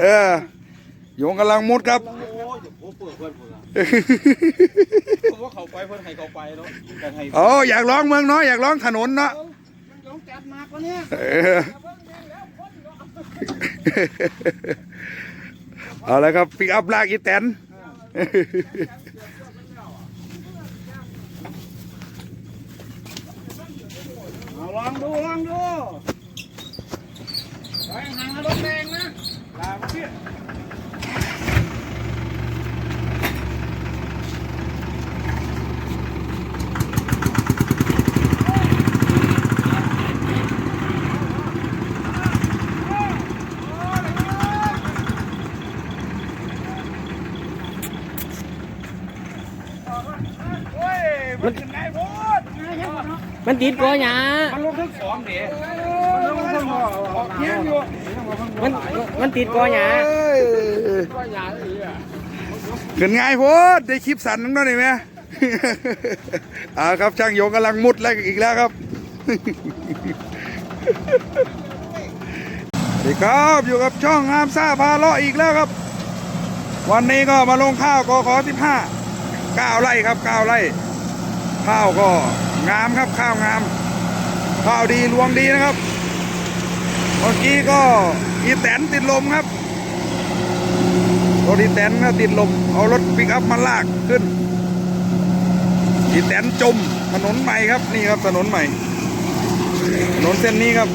เออโยงกำลังมุดครับโอ้ยโอ้เปิดเพื่อนผมละผมว่าเขาไปเพื่อนให้เขาไปแล้วแต่ให้โอ้อยากร้องเมืองเนาะอยากร้องถนนเนาะลองจัดมากกว่านี้เออเอาละครับปิกอัพลากอีแตนเอาลองดูลองดูไปห่างรถแดงนะลาเพี่ย โอ้ยมันถึงไงพูด มันติดกอหยามันลงทั้งสองเดี๋ยวมันลงทั้งออกเงี้ยอยู่มันมันติดกอหยาเอ้ยขึ้นง่ายโพดได้คลิปสั่นนั่นนี่ไหมอ่าครับช่างโยงกำลังมุดแล้วอีกแล้วครับสวัสดีครับอยู่กับช่องงามซ่าพาเลาะอีกแล้วครับ วันนี้ก็มาลงข้าวกขอสิบห้าเก้าไร่ครับเก้าไร่ข้าวก็ งามครับข้าวงาม ข้าวดีรวงดีนะครับเมื่อกี้ก็อีแตนติดลมครับรถอีแตนก็ติดลมเอารถปิกอัพมาลากขึ้นอีแตนจมถนนใหม่ครับนี่ครับถนนใหม่ถนนเส้นนี้ครับ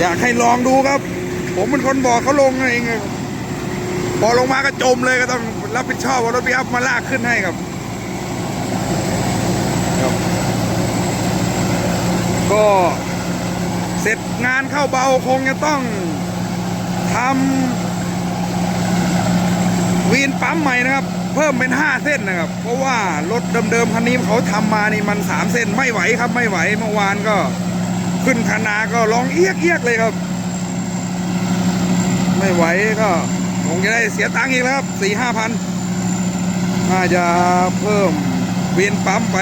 อยากให้ลองดูครับ ผมเป็นคนบอกเขาลงเองบพอลงมาก็จมเลยก็ต้องรับผิดชอบว่ารถปิกอัพมาลากขึ้นให้ครับ ก็เสร็จงานเข้าเบาคงจะต้องทำวีนปั๊มใหม่นะครับ เพิ่มเป็น 5 เส้นนะครับ เพราะว่ารถเดิมๆคันนี้เขาทำมานี่มัน 3 เส้นไม่ไหวครับไม่ไหวเมื่อวานก็ขึ้นคณาก็ร้องเอียกเอียกๆเลยครับ ไม่ไหวก็คงจะได้เสียตังค์อีกแล้วครับสี่ห้าพันน่าจะเพิ่มเวียนปั๊มไป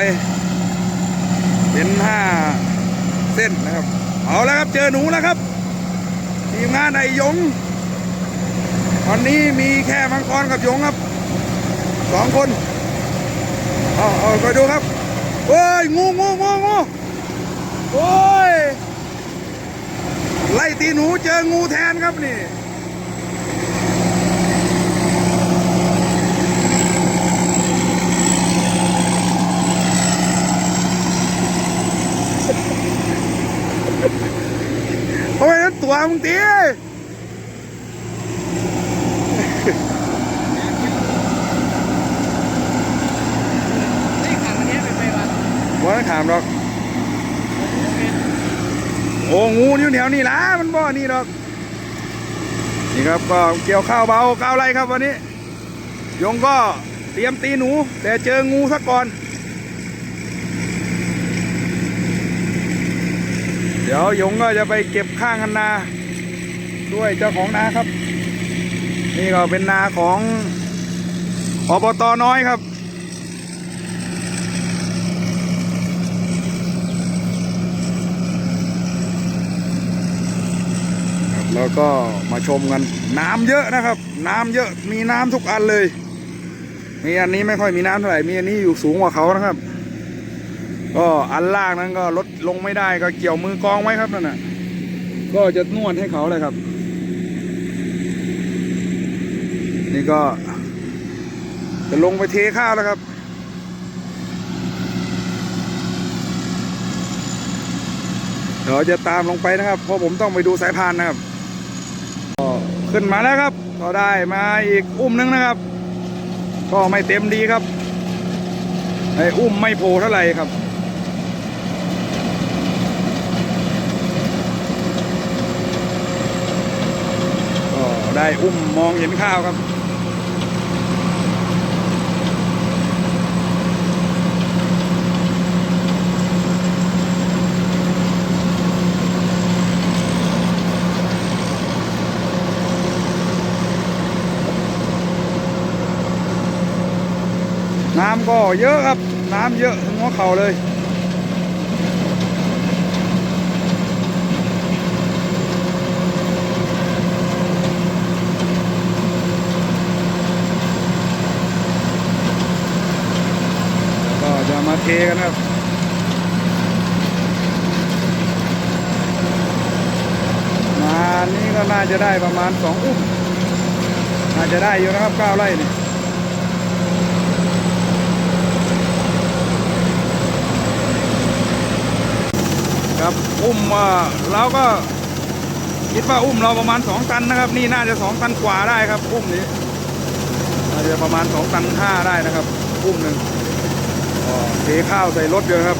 เป็นห้า ส้นนะครับ เอาแล้วครับเจอหนูแล้วครับ ทีมงานไอ้ยง ตอนนี้มีแค่มังกรกับยงครับสองคนเอาเอาไปดูครับโอ้ยงูงูงูงูโอ้ยไล่ตีหนูเจองูแทนครับนี่ โอ้ยนั่นตั วมึงตีนี่ขังอันเนี้ยไปไปวันว่าถามหรอก โอ้งูอยู่แถวนี่ละมันบ่นี่หรอก นี่ครับก็เกี่ยวข้าวเบาข้าวไรครับวันนี้ ยงก็เตรียมตีหนู แต่เจองูซะก่อน ดี๋ยวยงก็จะไปเก็บข้างคันนา ด้วยเจ้าของนาครับ นี่ก็เป็นนาของอบตน้อยครับครับ แล้วก็มาชมกันน้ำเยอะนะครับ น้ำเยอะมีน้ำทุกอันเลยมีอันนี้ไม่ค่อยมีน้ำเท่าไหร่มีอันนี้อยู่สูงกว่าเขานะครับ ก็อันล่างนั้นก็ลดลงไม่ได้ก็เกี่ยวมือกองไว้ครับนั่นน่ะก็จะนวดให้เขาเลยครับ นี่ก็ จะลงไปเทข้าวแล้วครับเดี๋ยวจะตามลงไปนะครับ เพราะผมต้องไปดูสายพานนะครับก็ขึ้นมาแล้วครับก็ได้มาอีกอุ้มนึงนะครับ ก็ไม่เต็มดีครับไอ้อุ้มไม่โผล่เท่าไหร่ครับ ได้อุ้มมองเห็นข้าวครับน้ำก็เยอะครับ น้ำเยอะถึงหัวเข่าเลย กันครับงานนี้ก็น่าจะได้ประมาณสองอุ้มน่าจะได้อยู่นะครับเก้าไร่นี่ครับอุ้มอ่าเราก็คิดว่าอุ้มเราประมาณสองตันนะครับ นี่น่าจะสองตันกว่าได้ครับ อุ้มนี้น่าจะประมาณสองตันห้าได้นะครับ อุ้มหนึ่ง เทข้าวใส่รถเดียวครับ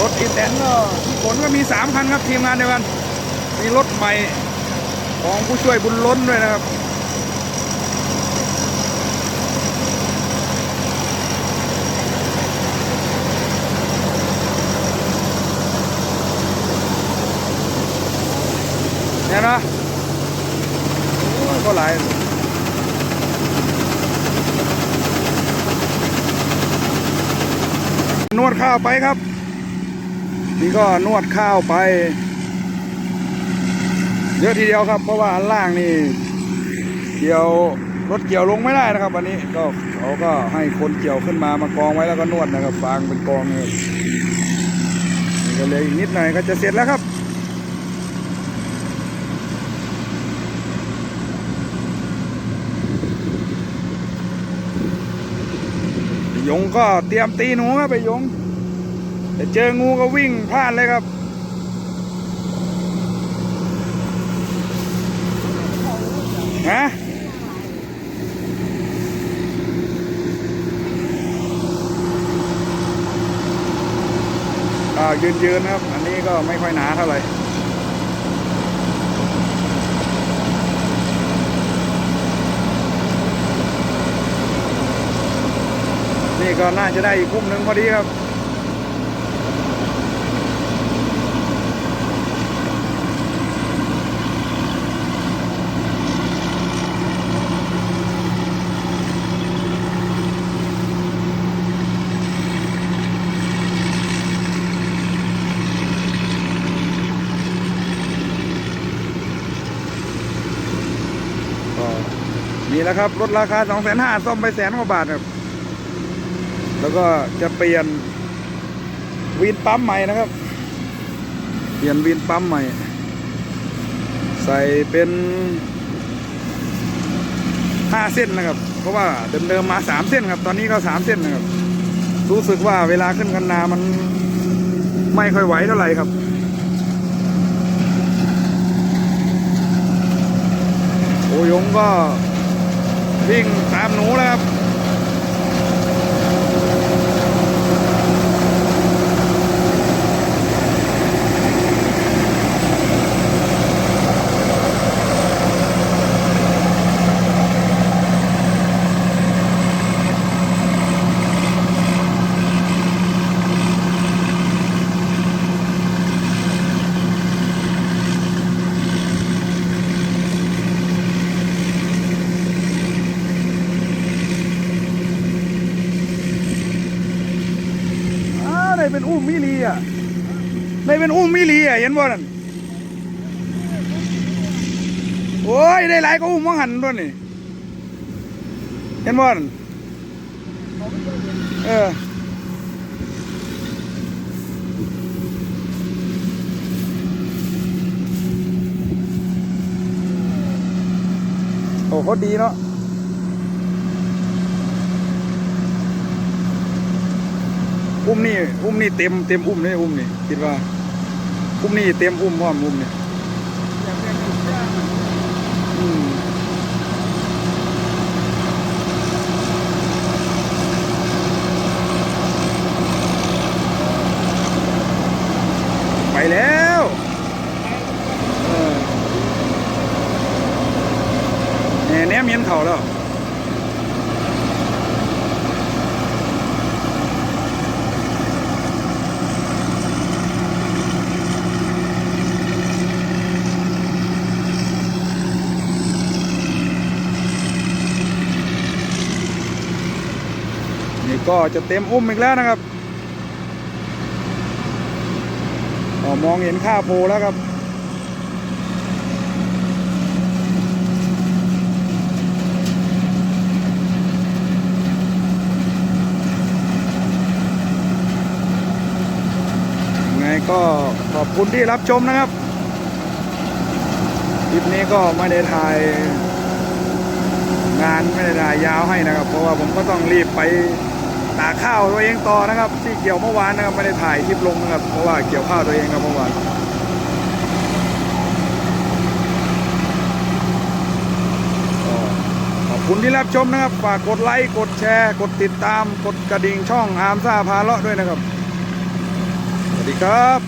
รถอีแตนก็ขนก็มีสามคันครับทีมงานเดียวกัน มีรถใหม่ของผู้ช่วยบุญล้นด้วยนะครับเนี่ยนะ ก็หลายนวดข้าวไปครับ นี่ก็นวดข้าวไป เยอะทีเดียวครับ เพราะว่าอันล่างนี่เกี่ยวรถเกี่ยวลงไม่ได้นะครับวันนี้ก็เขาก็ให้คนเกี่ยวขึ้นมามากองไว้แล้วก็นวดนะครับ ฟางเป็นกองเลยนี่ก็เลยอีกนิดหน่อยก็จะเสร็จแล้วครับ ยงก็เตรียมตีหนูครับไปยง แต่เจองูก็วิ่งพลาดเลยครับฮะอ่ายืนยืนๆครับ อันนี้ก็ไม่ค่อยหนาเท่าไหร่ ก็น่าจะได้อีกคุ้มหนึ่งพอดีครับก็นี่แหละครับรถราคา2 5 0 0 0ซ่อมไปแสนกว่าบาทครับ แล้วก็จะเปลี่ยนวีนปั๊มใหม่นะครับ เปลี่ยนวีนปั๊มใหม่ ใส่เป็นห้าเส้นนะครับ เพราะว่าเดิมๆมาสามเส้นครับ ตอนนี้ก็สามเส้นนะครับ รู้สึกว่าเวลาขึ้นกันนามันไม่ค่อยไหวเท่าไหร่ครับโอยงก็วิ่งตามหนูแล้วครับ อ้าวได้เป็นอุ้มมิลีอะได้เป็ นอุ้มมิลีอะเห็นบ่นั่นโอ้ย ได้หลายก็อุ้มมังหันด้วยนี่เห็นบ่นั่นเออโอ้เขาดีเนาะอุ้มนี่ อุ้มนี่เต็มเต็มอุ้มเลยอุ้มนี่ คิดว่า อุ้มนี่เต็มอุ้มพร้อมอุ้มนี่อืมไปแล้วเออแหน่แนมเมียนเขาแล้ว ก็จะเต็มอุ้มอีกแล้วนะครับมองเห็นค่าโพแล้วครับ ไงก็ขอบคุณที่รับชมนะครับ คลิปนี้ก็ไม่ได้ถ่ายงานไม่ได้ถ่ายยาวให้นะครับ เพราะว่าผมก็ต้องรีบไป ตากข้าวตัวเองต่อนะครับที่เกี่ยวเมื่อวานนะครับไม่ได้ถ่ายคลิปลงนะครับเพราะว่าเกี่ยวข้าวตัวเองครับเมื่อวานขอบคุณที่รับชมนะครับฝากกดไลค์กดแชร์ กดติดตามกดกระดิ่งช่องอาร์มซ่าพาเลาะด้วยนะครับ สวัสดีครับ